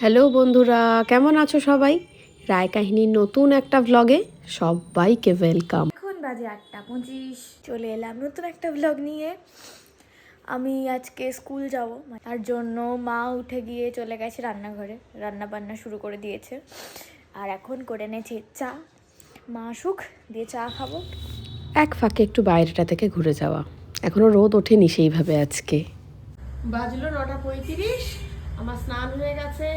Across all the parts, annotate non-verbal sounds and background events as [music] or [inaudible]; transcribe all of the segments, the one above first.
Hello বন্ধুরা কেমন আছো সবাই? রায় কাহিনীর নতুন একটা ভ্লগে সবাইকে ওয়েলকাম এখন বাজে আটটা পঁচিশ চলে এলাম নতুন একটা ব্লগ নিয়ে। আমি আজকে স্কুল যাব তার জন্য মা উঠে গিয়ে চলে গেছে রান্নাঘরে রান্না বান্না শুরু করে দিয়েছে। আর এখন করে এনেছে চা। মা আসুক দিয়ে চা খাব। এক ফাঁকে একটু বাইরেটা থেকে ঘুরে যাওয়া। এখনও রোদ ওঠেনি সেইভাবে আজকে। বাজলো নটা পঁয়ত্রিশ। আমার স্নান হয়ে গেছে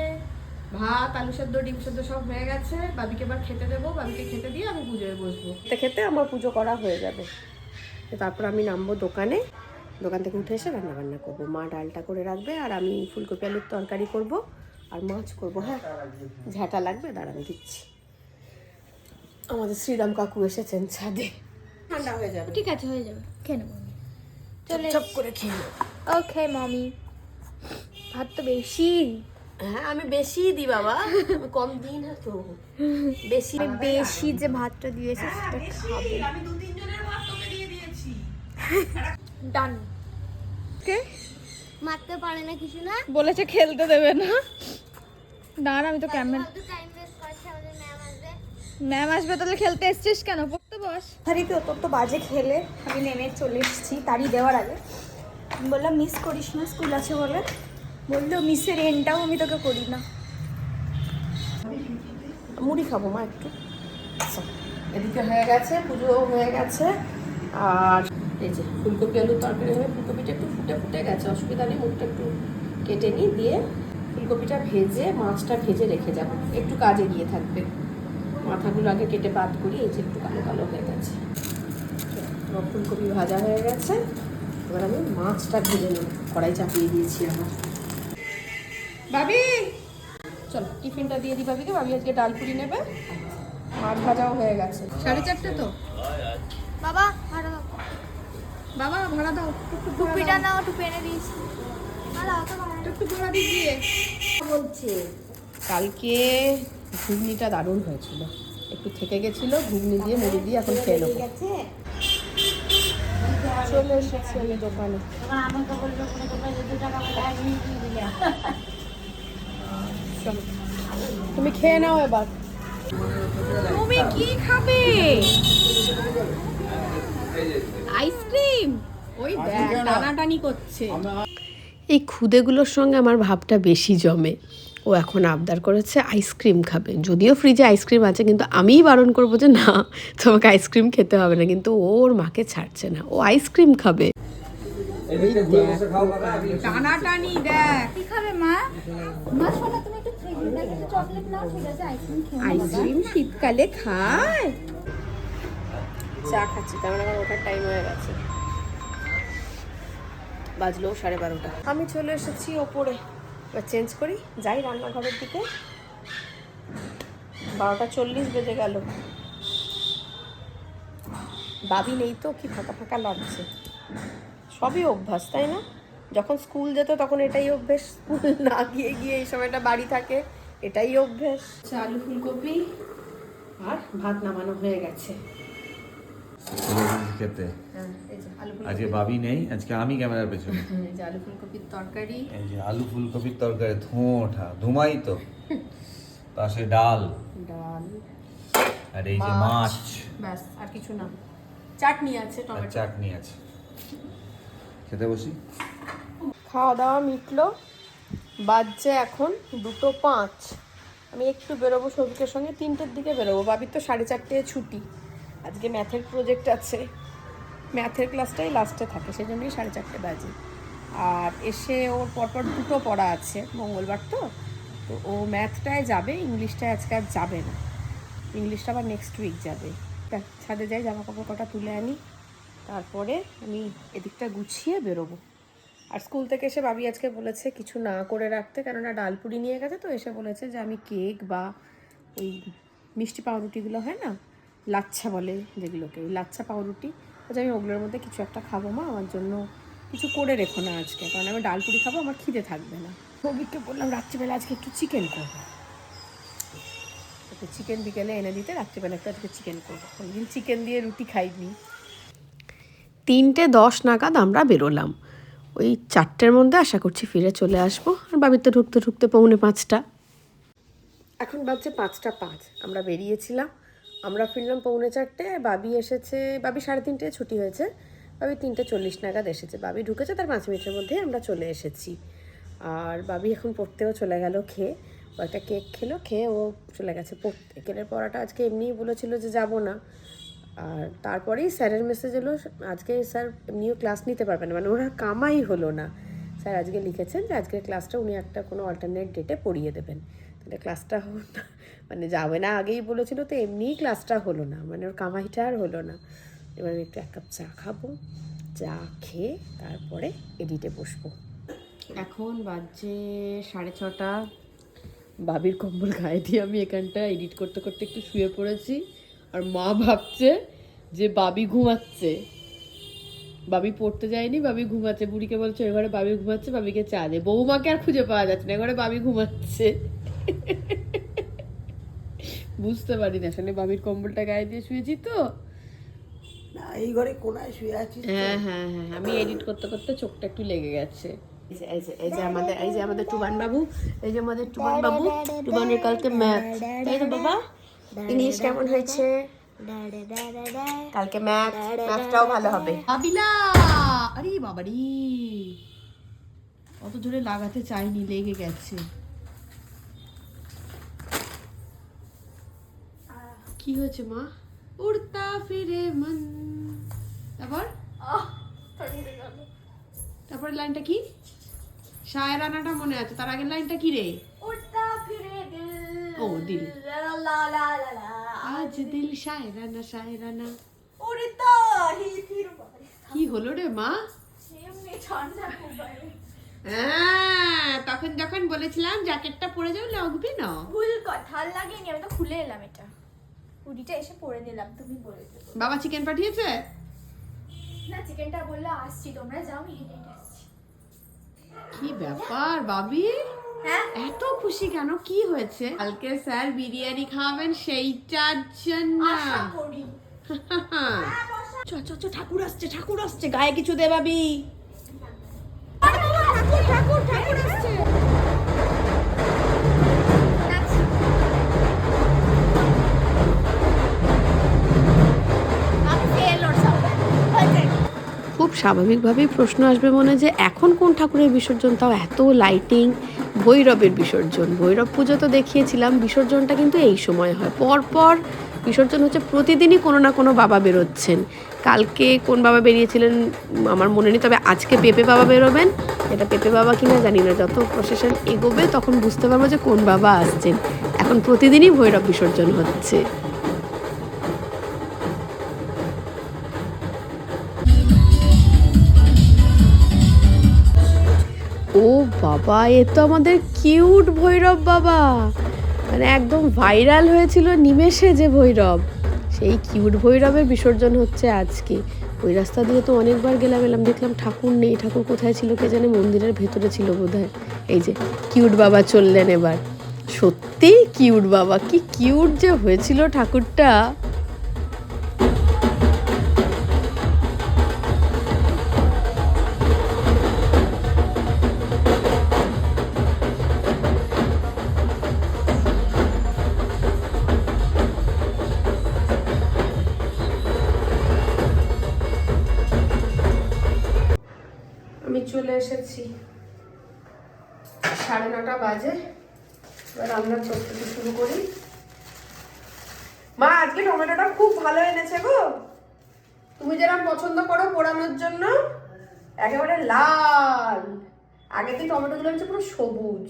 ভাত আলু সেদ্ধ ডিম সেদ্ধ সব হয়ে গেছে। বাবিকে এবার খেতে দেবো বাবিকে খেতে দিয়ে আমি পুজোয় বসবো। খেতে খেতে আমার পুজো করা হয়ে যাবে। তারপর আমি নামবো দোকানে। দোকান থেকে উঠে এসে রান্না বান্না করব। মা ডালটা করে রাখবে আর আমি ফুলকপি আলুর তরকারি করব আর মাছ করব হ্যাঁ? ঝাঁটা লাগবে দাঁড়ানো দিচ্ছি। আমাদের শ্রীরাম কাকু এসেছেন ছাদে। ঠান্ডা হয়ে যাবে। ঠিক আছে হয়ে যাবে। খেয়ে নেব। চলে চপ করে খেয়ে নেব। ওকে মামি ভাত তো বেশি। হ্যাঁ আমি বেশি দিই বাবা। আমি কম দিই না তো। বেশি বেশি যে ভাতটা দিয়েছে সেটা খাব। ডান কে? মারতে পারে না কিছু না? বলেছে খেলতে দেবে না। দাঁড়া আমি তো ক্যামেরা ম্যাম আসবে। ম্যাম আসবে তাহলে খেলতে এসছিস কেন? পড়তে বস। আরে কি তোর তো বাজে খেলে। আমি নেমে চলে এসেছি তাড়ি দেওয়ার আগে। বললাম মিস করিস না স্কুল আছে বলে। বলল মিসের এনটাও আমি তোকে করি না। মুড়ি খাব মা একটু। আচ্ছা, এদিকে হয়ে গেছে পুজো হয়ে গেছে। আর এই যে ফুলকপি আলুর তরকারি হয়ে ফুলকপিটা একটু ফুটে ফুটে গেছে অসুবিধা নেই মুখটা একটু কেটে নিই দিয়ে ফুলকপিটা ভেজে মাছটা ভেজে রেখে যাব। একটু কাজে গিয়ে থাকবে। মাথাগুলো আগে কেটে বাদ করি এই যে একটু কালো কালো হয়ে গেছে। ফুলকপি ভাজা হয়ে গেছে। এবার আমি মাছটা ভেজে নেব। কড়াই চাপিয়ে দিয়েছি আমার। বাবি চলো টিফিনটা দিয়ে দিই ভাবিকে। ভাবি আজকে ডাল পুরি নেবে। মাছ ভাজাও হয়ে গেছে। সাড়ে চারটে তো? বাবা ভাড়া দাও। বাবা ভাড়া দাও। একটু টুপিটা নাও। টুপি এনে দিয়েছি। একটু দিয়ে দিয়ে বলছে কালকে ঘুগনিটা দারুণ হয়েছিল। একটু থেকে গেছিল ঘুগনি দিয়ে মুড়ি দিয়ে এখন খেয়ে নেব। চলে এসেছি আমি দোকানে। তুমি খেয়ে নাও এবার। তুমি কি খাবে? আইসক্রিম? ওই টানাটানি করছে। এই খুদেগুলোর সঙ্গে আমার ভাবটা বেশি জমে। ও এখন আবদার করেছে আইসক্রিম খাবে। যদিও ফ্রিজে আইসক্রিম আছে কিন্তু আমিই বারণ করব যে না তোমাকে আইসক্রিম খেতে হবে না। কিন্তু ও ওর মাকে ছাড়ছে না। ও আইসক্রিম খাবে। টানাটানি দেখ। কি খাবে মা? মা শোনো তুমি একটু আইসক্রিম শীতকালে খায়। চা খাচ্ছি, তার মানে আমার ওঠার টাইম হয়ে গেছে। বাজলো সাড়ে বারোটা। আমি চলে এসেছি ওপরে। এবার চেঞ্জ করি, যাই রান্নাঘরের দিকে। বারোটা চল্লিশ বেজে গেল। বাবি নেই তো, কি ফাঁকা ফাঁকা লাগছে। সবই অভ্যাস, তাই না? যখন স্কুল যেত তখন এটাই অভ্যেস। স্কুল না গিয়ে গিয়ে এই সময়টা বাড়ি থাকে এটাই অভ্যেস। আলু ফুলকপি আর ভাত নামানো হয়ে গেছে। খেতে। হ্যাঁ এই যে আলু আজকে বাবি নেই আজকে আমি ক্যামেরার পেছনে। এই যে আলু ফুলকপির তরকারি। এই যে আলু ফুলকপির তরকারি ধোঁয়া ওঠা ধুমাই তো। পাশে ডাল। ডাল। আর এই যে মাছ। ব্যাস আর কিছু না। চাটনি আছে টমেটো। চাটনি আছে। খেতে বসি? খাওয়া দাওয়া মিটলো। বাজছে এখন দুটো পাঁচ। আমি একটু বেরোবো সৌভিকের সঙ্গে, তিনটের দিকে বেরোবো। বাবির তো সাড়ে চারটে ছুটি। আজকে ম্যাথের প্রজেক্ট আছে। ম্যাথের ক্লাসটাই লাস্টে থাকে সেই জন্যই সাড়ে চারটে বাজে। আর এসে ওর পরপর দুটো পড়া আছে, মঙ্গলবার তো। তো ও ম্যাথটায় যাবে, ইংলিশটায় আজকে আর যাবে না। ইংলিশটা আবার নেক্সট উইক যাবে। ছাদে যাই জামা কাপড় কটা তুলে আনি। তারপরে আমি এদিকটা গুছিয়ে বেরোবো। আর স্কুল থেকে এসে বাবি আজকে বলেছে কিছু না করে রাখতে, কেননা ডালপুরি নিয়ে গেছে তো, এসে বলেছে যে আমি কেক বা ওই মিষ্টি পাউরুটিগুলো হয় না, লাচ্ছা বলে যেগুলোকে, ওই লাচ্ছা পাউরুটি। বলছে আমি ওগুলোর মধ্যে কিছু একটা খাব মা, আমার জন্য কিছু করে রেখো না আজকে, কারণ আমি ডালপুরি খাব, আমার খিদে থাকবে না। সৌভিককে বললাম, রাত্রিবেলা আজকে একটু চিকেন করব। একটু চিকেন বিকেলে এনে দিতে, রাত্রিবেলা একটু আজকে চিকেন করব। কোনোদিন চিকেন দিয়ে রুটি খাইনি। তিনটে দশ নাগাদ আমরা বেরোলাম। ওই চারটের মধ্যে আশা করছি ফিরে চলে আসব। আর বাবির তো ঢুকতে ঢুকতে পৌনে পাঁচটা। এখন বাজছে পাঁচটা পাঁচ। আমরা বেরিয়েছিলাম। আমরা ফিরলাম পৌনে চারটে। বাবি এসেছে, বাবি সাড়ে তিনটে ছুটি হয়েছে। বাবি তিনটে চল্লিশ নাগাদ এসেছে। বাবি ঢুকেছে, তার পাঁচ মিনিটের মধ্যেই আমরা চলে এসেছি। আর বাবি এখন পড়তেও চলে গেল খেয়ে। একটা কেক খেলো, খেয়ে ও চলে গেছে পড়তে। কেকের পড়াটা আজকে এমনিই বলেছিল যে যাব না। আর তারপরেই স্যারের মেসেজ এলো, আজকে স্যার এমনিও ক্লাস নিতে পারবেন না। মানে ওনার কামাই হলো না। স্যার আজকে লিখেছেন যে, আজকের ক্লাসটা উনি একটা কোনো অল্টারনেট ডেটে পড়িয়ে দেবেন। তাহলে ক্লাসটা হলো না। মানে যাবে না আগেই বলেছিল, তো এমনিই ক্লাসটা হলো না। মানে ওর কামাইটা আর হলো না। এবার আমি একটু এক কাপ চা খাব, চা খেয়ে তারপরে এডিটে বসবো। এখন বাজে সাড়ে ছটা। বাবির কম্বল গায়ে দিয়ে আমি এখানটা এডিট করতে করতে একটু শুয়ে পড়েছি। আর মা ভাবছে যে বাবি ঘুমাচ্ছে। বাবি পড়তে যায়নি বাবি ঘুমাচ্ছে। বুড়িকে বলছে ঘরে বাবি ঘুমাচ্ছে বাবিকে চা দে। বৌমাকে আর খুঁজে পাওয়া যাচ্ছে না এঘরে বাবি ঘুমাচ্ছে। বুঝতে পারি না আসলে বাবির কম্বলটা গায়ে দিয়ে শুয়েছি তো। না এই ঘরে কোনায় শুয়ে আছিস হ্যাঁ হ্যাঁ হ্যাঁ আমি এডিট করতে করতে চোখটা একটু লেগে গেছে। এই যে- এই যে আমাদের এই যে আমাদের টুবান বাবু এই যে আমাদের টুবান বাবু টুবানের কালকে ম্যাথ তাই তো বাবা? ইংলিশ কেমন হয়েছে? কালকে ম্যাথ ম্যাথটাও ভালো হবে। আবিলা আরে বাবা রে অত জোরে লাগাতে চাইনি লেগে গেছে। কি হয়েছে মা? উড়তা ফিরে মন। তারপর? তারপর লাইনটা কি? শায়রানাটা মনে আছে। তার আগের লাইনটা কি রে? ও দিল আজ দিল শায়রানা শায়রানা উড়তা হি ফির কি হলো রে মা? হ্যাঁ তখন যখন বলেছিলাম জ্যাকেটটা পরে যাও লাগবে না। ভুল কথা লাগেনি আমি তো খুলে এলাম এটা। হুডিটা এসে পরে দিলাম তুমি বলে বাবা চিকেন পাঠিয়েছে? না চিকেনটা বললে আসছি তোমরা যাও আমি হেঁটে কি ব্যাপার বাবি? এত খুশি কেন? কি হয়েছে? কালকে স্যার বিরিয়ানি খাওয়াবেন সেইটার জন্য। চ চ চ ঠাকুর আসছে ঠাকুর আসছে। গায়ে কিছু দে ঠাকুর ঠাকুর ঠাকুর আসছে সামনে খুব স্বাভাবিকভাবেই প্রশ্ন আসবে মনে যে এখন কোন ঠাকুরের বিসর্জন? তাও এত লাইটিং ভৈরবের বিসর্জন। ভৈরব পুজো তো দেখিয়েছিলাম, বিসর্জনটা কিন্তু এই সময় হয়। পরপর বিসর্জন হচ্ছে প্রতিদিনই কোনো না কোনো বাবা বেরোচ্ছেন। কালকে কোন বাবা বেরিয়েছিলেন আমার মনে নেই, তবে আজকে পেঁপে বাবা বেরোবেন। এটা পেঁপে বাবা কিনা জানি না, যত প্রসেশন এগোবে তখন বুঝতে পারব যে কোন বাবা আসছেন। এখন প্রতিদিনই ভৈরব বিসর্জন হচ্ছে। ও বাবা, এ তো আমাদের কিউট ভৈরব বাবা। মানে একদম ভাইরাল হয়েছিল নিমেষে যে ভৈরব। সেই কিউট ভৈরবের বিসর্জন হচ্ছে আজকে। ওই রাস্তা দিয়ে তো অনেকবার গেলাম, এলাম, দেখলাম ঠাকুর নেই। ঠাকুর কোথায় ছিল কে জানে, মন্দিরের ভেতরে ছিল বোধহয়। এই যে, কিউট বাবা চললেন এবার। সত্যি কিউট বাবা, কি কিউট যে হয়েছিল ঠাকুরটা। চলে এসেছি। সাড়ে নটা বাজে। এবার রান্নার প্রস্তুতি শুরু করি। মা, আজকে টমেটোটা খুব ভালো এনেছে গো। তুমি যেরকম পছন্দ করো পোড়ানোর জন্য, একেবারে লাল। আগে থেকে টমেটোগুলো হচ্ছে পুরো সবুজ।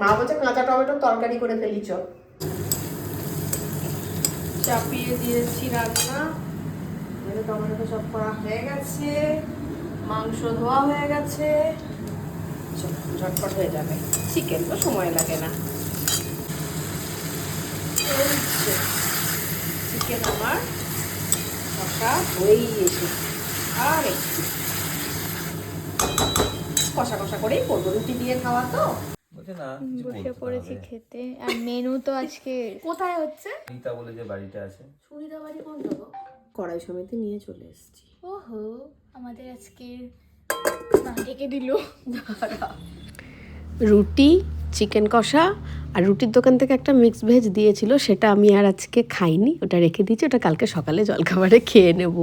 মা বলছে, কাঁচা টমেটোর তরকারি করে ফেলি চ চাপিয়ে দিয়েছি রান্না। টমেটো সব করা হয়ে গেছে। মাংস ধোয়া হয়ে গেছে। ঝটপট হয়ে যাবে। চিকেন তো সময় লাগে না। চিকেন আমার কষা হয়েই এসেছে। আর একটু। কষা কষা করেই করব রুটি দিয়ে খাওয়া তো। বসে পড়েছি খেতে। আর মেনু তো আজকে কোথায় হচ্ছে? রিতা বলে যে বাড়িটা আছে। কোন কড়াই সমেতে নিয়ে চলে এসেছি। ওহো আমাদের আজকে না ডেকে দিল। রুটি চিকেন কষা আর রুটির দোকান থেকে একটা মিক্স ভেজ দিয়েছিল সেটা আমি আর আজকে খাইনি ওটা রেখে দিয়েছি ওটা কালকে সকালে জলখাবারে খেয়ে নেব।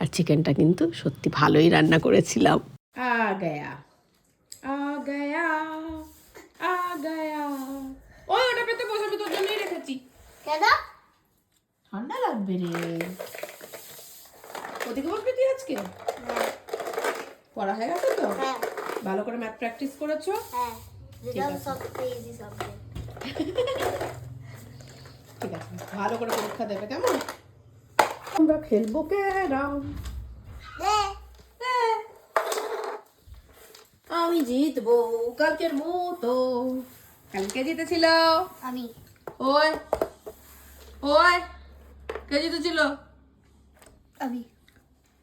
আর চিকেনটা কিন্তু সত্যি ভালোই রান্না করেছিলাম। আ গয়া আ গয়া আ গয়া। ওই ওটা পেতে বসাবে তোর জন্যই রেখেছি। কেন? ঠান্ডা লাগবে রে। ওদিকে বসবি আজকে? পড়া হয়ে গেছে তো? হ্যাঁ। ভালো করে ম্যাথ প্র্যাকটিস করেছ? হ্যাঁ। যেটা সবচেয়ে ইজি সাবজেক্ট ঠিক আছে ভালো করে পরীক্ষা দেবে কেমন? আমরা খেলব ক্যারাম। আমি জিতবো কালকের মতো। কালকে জিতেছিল আমি। ওই ওই কে জিতেছিল? আমি।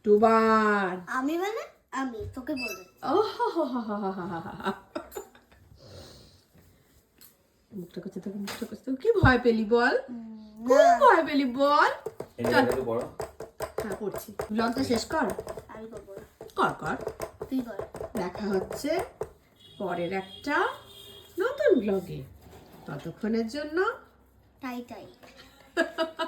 দুবার। আমি মানে আমি তোকে বলব ও মুখটা করছে তোকে মুখটা করছে কি ভয় পেলি বল? খুব ভয় পেলি বল? চল। হ্যাঁ পড়ছি ব্লগটা শেষ কর। আমি কর কর। তুই কর। দেখা হচ্ছে পরের একটা নতুন ব্লগে ততক্ষণের জন্য টাই টাই। [laughs]